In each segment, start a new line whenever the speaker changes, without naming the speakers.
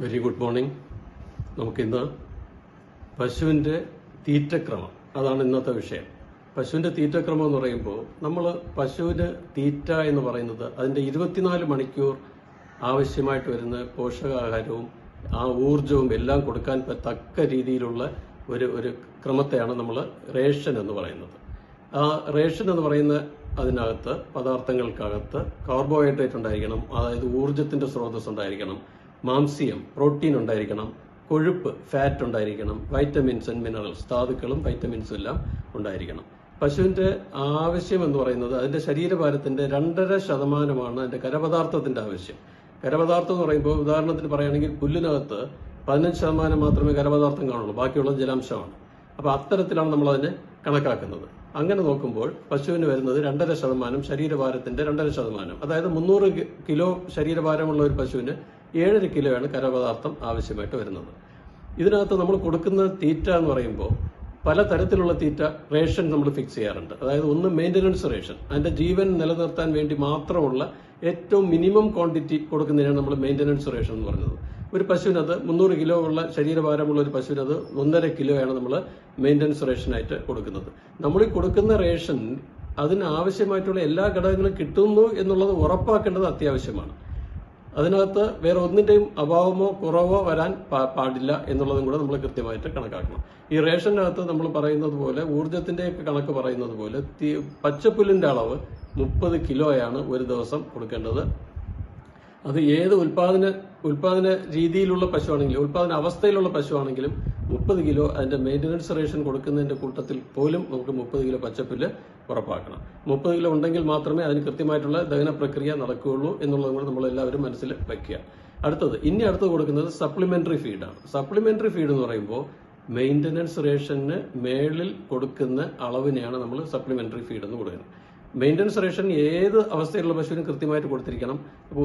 Very good morning. നമുക്കിന്ന് പശുവിന്റെ തീറ്റക്രമം. അതാണ് ഇന്നത്തെ വിഷയം. പശുവിന്റെ തീറ്റക്രമം എന്ന് പറയുമ്പോൾ നമ്മൾ പശുവിന് തീറ്റ എന്ന് പറയുന്നത് അതിന്റെ ഇരുപത്തിനാല് മണിക്കൂർ ആവശ്യമായിട്ട് വരുന്ന പോഷകാഹാരവും ആ ഊർജവും എല്ലാം കൊടുക്കാൻ തക്ക രീതിയിലുള്ള ഒരു ഒരു ക്രമത്തെയാണ് നമ്മൾ റേഷൻ എന്ന് പറയുന്നത്. ആ റേഷൻ എന്ന് പറയുന്ന അതിനകത്ത് പദാർത്ഥങ്ങൾക്കകത്ത് കാർബോഹൈഡ്രേറ്റ് ഉണ്ടായിരിക്കണം അതായത് ഊർജത്തിന്റെ സ്രോതസ് ഉണ്ടായിരിക്കണം മാംസ്യം പ്രോട്ടീൻ ഉണ്ടായിരിക്കണം കൊഴുപ്പ് ഫാറ്റ് ഉണ്ടായിരിക്കണം വൈറ്റമിൻസ് ആൻഡ് മിനറൽസ് ധാതുക്കളും വൈറ്റമിൻസും എല്ലാം ഉണ്ടായിരിക്കണം. പശുവിന്റെ ആവശ്യം എന്ന് പറയുന്നത് അതിന്റെ ശരീരഭാരത്തിന്റെ രണ്ടര ശതമാനമാണ് അതിന്റെ കരപദാർത്ഥത്തിന്റെ ആവശ്യം. കരപദാർത്ഥം എന്ന് പറയുമ്പോൾ ഉദാഹരണത്തിന് പറയുകയാണെങ്കിൽ പുല്ലിനകത്ത് പതിനഞ്ച് ശതമാനം മാത്രമേ കരപദാർത്ഥം കാണുള്ളൂ ബാക്കിയുള്ളത് ജലാംശമാണ്. അപ്പോൾ അത്തരത്തിലാണ് നമ്മൾ അതിനെ കണക്കാക്കുന്നത്. അങ്ങനെ നോക്കുമ്പോൾ പശുവിന് വരുന്നത് രണ്ടര ശതമാനം ശരീരഭാരത്തിന്റെ രണ്ടര ശതമാനം. അതായത് മുന്നൂറ് കിലോ ശരീരഭാരമുള്ള ഒരു പശുവിന് ഏഴര കിലോയാണ് കരപദാർത്ഥം ആവശ്യമായിട്ട് വരുന്നത്. ഇതിനകത്ത് നമ്മൾ കൊടുക്കുന്ന തീറ്റ എന്ന് പറയുമ്പോൾ പല തരത്തിലുള്ള തീറ്റ റേഷൻ നമ്മൾ ഫിക്സ് ചെയ്യാറുണ്ട്. അതായത് ഒന്ന് മെയിന്റനൻസ് റേഷൻ. അതിന്റെ ജീവൻ നിലനിർത്താൻ വേണ്ടി മാത്രമുള്ള ഏറ്റവും മിനിമം ക്വാണ്ടിറ്റി കൊടുക്കുന്നതിനാണ് നമ്മൾ മെയിന്റനൻസ് റേഷൻ എന്ന് പറയുന്നത്. ഒരു പശുവിനത് മുന്നൂറ് കിലോ ഉള്ള ശരീരഭാരമുള്ള ഒരു പശുവിനത് ഒന്നര കിലോയാണ് നമ്മൾ മെയിന്റനൻസ് റേഷനായിട്ട് കൊടുക്കുന്നത്. നമ്മൾ കൊടുക്കുന്ന റേഷൻ അതിനാവശ്യമായിട്ടുള്ള എല്ലാ ഘടകങ്ങളും കിട്ടുന്നു എന്നുള്ളത് ഉറപ്പാക്കേണ്ടത് അത്യാവശ്യമാണ്. അതിനകത്ത് വേറെ ഒന്നിന്റെയും അഭാവമോ കുറവോ വരാൻ പാടില്ല എന്നുള്ളതും കൂടെ നമ്മൾ കൃത്യമായിട്ട് കണക്കാക്കണം. ഈ റേഷനകത്ത് നമ്മൾ പറയുന്നത് പോലെ ഊർജത്തിന്റെയൊക്കെ കണക്ക് പറയുന്നത് പോലെ പച്ചപ്പുല്ലിന്റെ അളവ് മുപ്പത് കിലോയാണ് ഒരു ദിവസം കൊടുക്കേണ്ടത്. അത് ഏത് ഉൽപാദന ഉൽപാദന രീതിയിലുള്ള പശുവാണെങ്കിലും ഉൽപാദന അവസ്ഥയിലുള്ള പശുവാണെങ്കിലും മുപ്പത് കിലോ അതിന്റെ മെയിന്റനൻസ് റേഷൻ കൊടുക്കുന്നതിന്റെ കൂട്ടത്തിൽ പോലും നമുക്ക് മുപ്പത് കിലോ പച്ചപ്പുല്ല് ഉറപ്പാക്കണം. മുപ്പത് കിലോ ഉണ്ടെങ്കിൽ മാത്രമേ അതിന് കൃത്യമായിട്ടുള്ള ദഹന പ്രക്രിയ നടക്കുകയുള്ളൂ എന്നുള്ളതും കൂടെ നമ്മൾ എല്ലാവരും മനസ്സിൽ വയ്ക്കുക അടുത്തത് ഇനി അടുത്ത് കൊടുക്കുന്നത് സപ്ലിമെന്ററി ഫീഡാണ് സപ്ലിമെന്ററി ഫീഡ് എന്ന് പറയുമ്പോൾ മെയിന്റനൻസ് റേഷന് മേളിൽ കൊടുക്കുന്ന അളവിനെയാണ് നമ്മൾ സപ്ലിമെന്ററി ഫീഡ് എന്ന് കൊടുക്കുന്നത് മെയിന്റനൻസ് റേഷൻ ഏത് അവസ്ഥയിലുള്ള പശുവിനും കൃത്യമായിട്ട് കൊടുത്തിരിക്കണം. അപ്പോൾ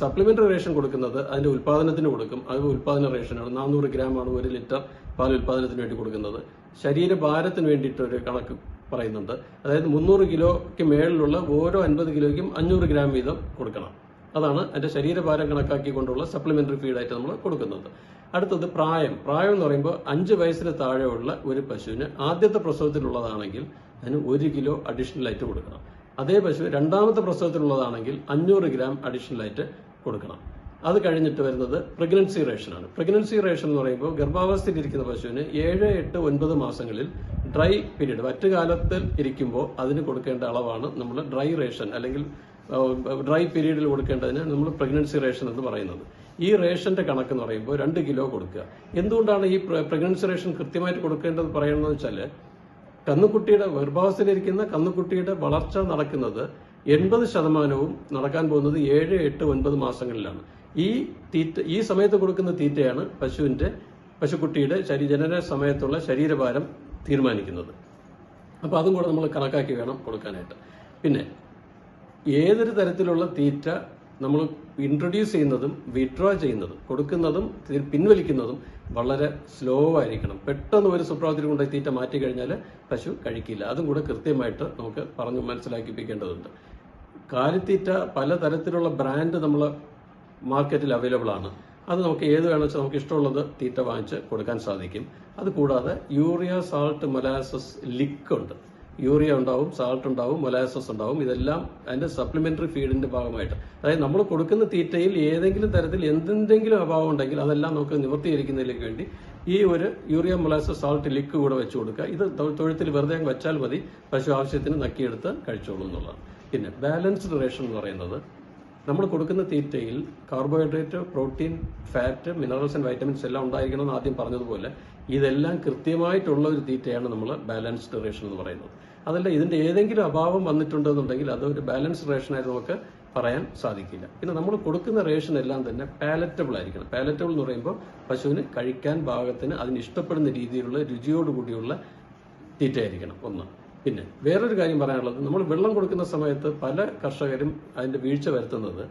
സപ്ലിമെന്ററി റേഷൻ കൊടുക്കുന്നത് അതിന്റെ ഉൽപാദനത്തിന് കൊടുക്കും. അത് ഉൽപാദന റേഷനാണ് നാനൂറ് ഗ്രാമാണ് ഒരു ലിറ്റർ പാൽ ഉൽപാദനത്തിന് വേണ്ടി കൊടുക്കുന്നത്. ശരീരഭാരത്തിന് വേണ്ടിയിട്ട് ഒരു കണക്ക് പറയുന്നുണ്ട്. അതായത് മുന്നൂറ് കിലോയ്ക്ക് മേളിലുള്ള ഓരോ അൻപത് കിലോയ്ക്കും അഞ്ഞൂറ് ഗ്രാം വീതം കൊടുക്കണം. അതാണ് അതിന്റെ ശരീരഭാരം കണക്കാക്കിക്കൊണ്ടുള്ള സപ്ലിമെന്ററി ഫീഡായിട്ട് നമ്മൾ കൊടുക്കുന്നത്. അടുത്തത് പ്രായം. പ്രായം എന്ന് പറയുമ്പോൾ അഞ്ച് വയസ്സിന് താഴെയുള്ള ഒരു പശുവിന് ആദ്യത്തെ പ്രസവത്തിലുള്ളതാണെങ്കിൽ അതിന് ഒരു കിലോ അഡീഷണൽ ആയിട്ട് കൊടുക്കണം. അതേ പശു രണ്ടാമത്തെ പ്രസവത്തിലുള്ളതാണെങ്കിൽ അഞ്ഞൂറ് ഗ്രാം അഡീഷണൽ ആയിട്ട് കൊടുക്കണം. അത് കഴിഞ്ഞിട്ട് വരുന്നത് പ്രഗ്നൻസി റേഷനാണ് പ്രഗ്നൻസി റേഷൻ എന്ന് പറയുമ്പോൾ ഗർഭാവസ്ഥയിൽ ഇരിക്കുന്ന പശുവിന് ഏഴ് എട്ട് ഒൻപത് മാസങ്ങളിൽ ഡ്രൈ പീരീഡ് മറ്റു കാലത്തിൽ ഇരിക്കുമ്പോൾ അതിന് കൊടുക്കേണ്ട അളവാണ് നമ്മൾ ഡ്രൈ റേഷൻ അല്ലെങ്കിൽ ഡ്രൈ പീരീഡിൽ കൊടുക്കേണ്ടതിന് നമ്മൾ പ്രഗ്നൻസി റേഷൻ എന്ന് പറയുന്നത്. ഈ റേഷന്റെ കണക്ക് എന്ന് പറയുമ്പോൾ രണ്ട് കിലോ കൊടുക്കുക. എന്തുകൊണ്ടാണ് ഈ പ്രഗ്നൻസി റേഷൻ കൃത്യമായിട്ട് കൊടുക്കേണ്ടത് പറയുന്നത് വെച്ചാൽ കന്നുകുട്ടിയുടെ ഗർഭാവസ്ഥയിലിരിക്കുന്ന കന്നുകുട്ടിയുടെ വളർച്ച നടക്കുന്നത് എൺപത് ശതമാനവും നടക്കാൻ പോകുന്നത് ഏഴ് എട്ട് ഒൻപത് മാസങ്ങളിലാണ്. ഈ തീറ്റ ഈ സമയത്ത് കൊടുക്കുന്ന തീറ്റയാണ് പശുവിന്റെ പശുക്കുട്ടിയുടെ ശരീ ജനന സമയത്തുള്ള ശരീരഭാരം തീരുമാനിക്കുന്നത്. അപ്പോൾ അതും കൂടെ നമ്മൾ കണക്കാക്കി വേണം കൊടുക്കാനായിട്ട്. പിന്നെ ഏതൊരു തരത്തിലുള്ള തീറ്റ നമ്മൾ ഇൻട്രൊഡ്യൂസ് ചെയ്യുന്നതും വിഡ്രോ ചെയ്യുന്നതും കൊടുക്കുന്നതും പിൻവലിക്കുന്നതും വളരെ സ്ലോ ആയിരിക്കണം. പെട്ടെന്ന് ഒരു സുപ്രാവത്തിൽ കൊണ്ട് തീറ്റ മാറ്റി കഴിഞ്ഞാൽ പശു കഴിക്കില്ല. അതും കൂടെ കൃത്യമായിട്ട് നമുക്ക് പറഞ്ഞു മനസ്സിലാക്കിപ്പിക്കേണ്ടതുണ്ട്. കാലിത്തീറ്റ പലതരത്തിലുള്ള ബ്രാൻഡ് നമ്മൾ മാർക്കറ്റിൽ അവൈലബിൾ ആണ്. അത് നമുക്ക് ഏത് വേണമെന്ന് വെച്ചാൽ നമുക്ക് ഇഷ്ടമുള്ളത് തീറ്റ വാങ്ങിച്ച് കൊടുക്കാൻ സാധിക്കും. അതുകൂടാതെ യൂറിയ സാൾട്ട് മൊലാസസ് ലിക്ക് ഉണ്ട്. യൂറിയ ഉണ്ടാവും സാൾട്ട് ഉണ്ടാവും മൊലാസസ് ഉണ്ടാവും. ഇതെല്ലാം അതിന്റെ സപ്ലിമെന്ററി ഫീഡിന്റെ ഭാഗമായിട്ട്. അതായത് നമ്മൾ കൊടുക്കുന്ന തീറ്റയിൽ ഏതെങ്കിലും തരത്തിൽ എന്തെങ്കിലും അഭാവം ഉണ്ടെങ്കിൽ അതെല്ലാം നമുക്ക് നിവർത്തീകരിക്കുന്നതിലേക്ക് വേണ്ടി ഈ ഒരു യൂറിയ മൊലാസസ് സാൾട്ട് ലിക്ക് കൂടെ വെച്ച് കൊടുക്കുക. ഇത് തൊഴുത്തിൽ വെറുതെ വെച്ചാൽ മതി. പശു ആവശ്യത്തിന് നക്കിയെടുത്ത് കഴിച്ചോളൂ എന്നുള്ളതാണ്. പിന്നെ ബാലൻസ്ഡ് റേഷൻ എന്ന് പറയുന്നത് നമ്മൾ കൊടുക്കുന്ന തീറ്റയിൽ carbohydrate protein fat minerals and vitamins എല്ലാം ഉണ്ടായിരിക്കണം എന്ന് ആദ്യം പറഞ്ഞതുപോലെ ഇതെല്ലാം കൃത്യമായിട്ടുള്ള ഒരു തീറ്റയാണ് നമ്മൾ ബാലൻസ്ഡ് റേഷൻ എന്ന് പറയുന്നത്. അതല്ല ഇതിന്റെ ഏതെങ്കിലും അഭാവം വന്നിട്ടുണ്ടെന്നുണ്ടെങ്കിൽ അത് ഒരു ബാലൻസ്ഡ് റേഷനായിട്ട് നമുക്ക് പറയാൻ സാധിക്കില്ല. പിന്നെ നമ്മൾ കൊടുക്കുന്ന റേഷൻ എല്ലാം തന്നെ പാലറ്റബിൾ ആയിരിക്കണം. പാലറ്റബിൾ എന്ന് പറയുമ്പോൾ പശുവിന് കഴിക്കാൻ ഭാഗത്തിന് അതിന് ഇഷ്ടപ്പെടുന്ന രീതിയിലുള്ള രുചിയോടുകൂടിയുള്ള തീറ്റയായിരിക്കണം ഒന്ന്. പിന്നെ വേറൊരു കാര്യം പറയാനുള്ളത്. നമ്മൾ വെള്ളം കൊടുക്കുന്ന സമയത്ത് പല കർഷകരും അതിന്റെ വീഴ്ച വരുത്തുന്നത്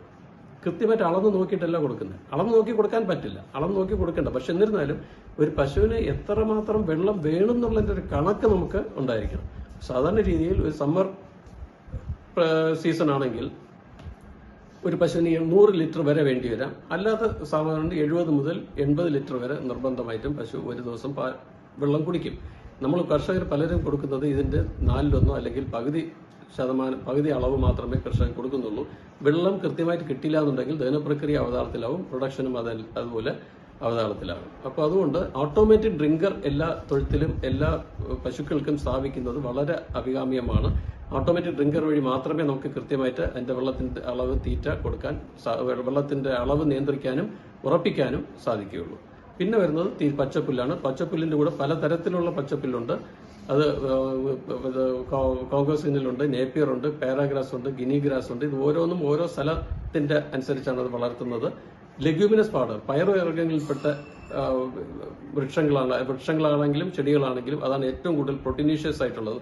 കൃത്യമായിട്ട് അളന്ന് നോക്കിയിട്ടല്ല കൊടുക്കുന്നത്. അളന്ന് നോക്കി കൊടുക്കാൻ പറ്റില്ല. അളന്ന് നോക്കി കൊടുക്കണ്ട. പക്ഷെ എന്നിരുന്നാലും ഒരു പശുവിന് എത്രമാത്രം വെള്ളം വേണം എന്നുള്ളതിന്റെ ഒരു കണക്ക് നമുക്ക് ഉണ്ടായിരിക്കണം. സാധാരണ രീതിയിൽ ഒരു സമ്മർ സീസൺ ആണെങ്കിൽ ഒരു പശുവിന് നൂറ് ലിറ്റർ വരെ വേണ്ടി വരാം. അല്ലാത്ത സാധാരണ എഴുപത് മുതൽ എൺപത് ലിറ്റർ വരെ നിർബന്ധമായിട്ടും പശു ഒരു ദിവസം വെള്ളം കുടിക്കും. നമ്മൾ കർഷകർ പലരും കൊടുക്കുന്നത് ഇതിന്റെ നാലിലൊന്നോ അല്ലെങ്കിൽ പകുതി ശതമാനം പകുതി അളവ് മാത്രമേ കർഷകർ കൊടുക്കുന്നുള്ളൂ. വെള്ളം കൃത്യമായിട്ട് കിട്ടില്ല എന്നുണ്ടെങ്കിൽ ദഹനപ്രക്രിയ അവതാളത്തിലാവും പ്രൊഡക്ഷനും അത് അതുപോലെ അവതാളത്തിലാവും. അപ്പോൾ അതുകൊണ്ട് ഓട്ടോമാറ്റിക് ഡ്രിങ്കർ എല്ലാ തൊഴുത്തിലും എല്ലാ പശുക്കൾക്കും സ്ഥാപിക്കുന്നത് വളരെ അഭികാമ്യമാണ്. ഓട്ടോമാറ്റിക് ഡ്രിങ്കർ വഴി മാത്രമേ നമുക്ക് കൃത്യമായിട്ട് അതിന്റെ വെള്ളത്തിന്റെ അളവ് തീറ്റ കൊടുക്കാൻ വെള്ളത്തിന്റെ അളവ് നിയന്ത്രിക്കാനും ഉറപ്പിക്കാനും സാധിക്കുകയുള്ളൂ. പിന്നെ വരുന്നത് പച്ചപ്പുല്ലാണ്. പച്ചപ്പുല്ലിന്റെ കൂടെ പലതരത്തിലുള്ള പച്ചപ്പുല്ലുണ്ട്. അത് കോങ്കോസിനിലുണ്ട് നേപ്പിയർ ഉണ്ട് പാരാഗ്രാസ് ഉണ്ട് ഗിനി ഗ്രാസ് ഉണ്ട് ഇത് ഓരോന്നും ഓരോ സ്ഥലത്തിന്റെ അനുസരിച്ചാണ് അത് വളർത്തുന്നത്. ലെഗ്യൂമിനസ് പാടർ പയറുവർഗങ്ങളിൽപ്പെട്ട വൃക്ഷങ്ങളാണ് വൃക്ഷങ്ങളാണെങ്കിലും ചെടികളാണെങ്കിലും അതാണ് ഏറ്റവും കൂടുതൽ പ്രൊട്ടീനീഷ്യസ് ആയിട്ടുള്ളത്.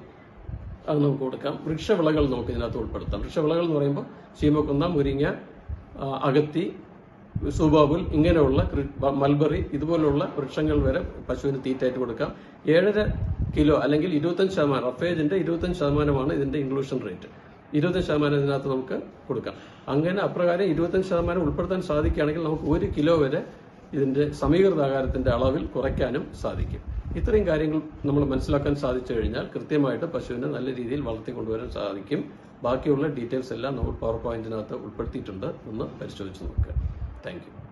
അത് നമുക്ക് കൊടുക്കാം. വൃക്ഷവിളകൾ നമുക്ക് ഇതിനകത്ത് ഉൾപ്പെടുത്താം. വൃക്ഷവിളകൾ എന്ന് പറയുമ്പോൾ ചീമക്കുന്ന മുരിങ്ങ അകത്തി സുബാബുൽ ഇങ്ങനെയുള്ള മൽബറി ഇതുപോലുള്ള വൃക്ഷങ്ങൾ വരെ പശുവിന് തീറ്റയായിട്ട് കൊടുക്കാം. ഏഴര കിലോ അല്ലെങ്കിൽ ഇരുപത്തഞ്ച് ശതമാനം റഫേജിന്റെ ഇരുപത്തഞ്ച് ശതമാനമാണ് ഇതിന്റെ ഇൻക്ലൂഷൻ റേറ്റ് ഇരുപത്തഞ്ച് ശതമാനം ഇതിനകത്ത് നമുക്ക് കൊടുക്കാം. അങ്ങനെ അപ്രകാരം ഇരുപത്തഞ്ച് ശതമാനം ഉൾപ്പെടുത്താൻ സാധിക്കുകയാണെങ്കിൽ നമുക്ക് ഒരു കിലോ വരെ ഇതിന്റെ സമീകൃത ആകാരത്തിന്റെ അളവിൽ കുറയ്ക്കാനും സാധിക്കും. ഇത്രയും കാര്യങ്ങൾ നമ്മൾ മനസ്സിലാക്കാൻ സാധിച്ചു കഴിഞ്ഞാൽ കൃത്യമായിട്ട് പശുവിനെ നല്ല രീതിയിൽ വളർത്തിക്കൊണ്ടുവരാൻ സാധിക്കും. ബാക്കിയുള്ള ഡീറ്റെയിൽസ് എല്ലാം നമ്മൾ പവർ പോയിന്റിനകത്ത് ഉൾപ്പെടുത്തിയിട്ടുണ്ട്. ഒന്ന് പരിശോധിച്ച് നോക്കുക. Thank you.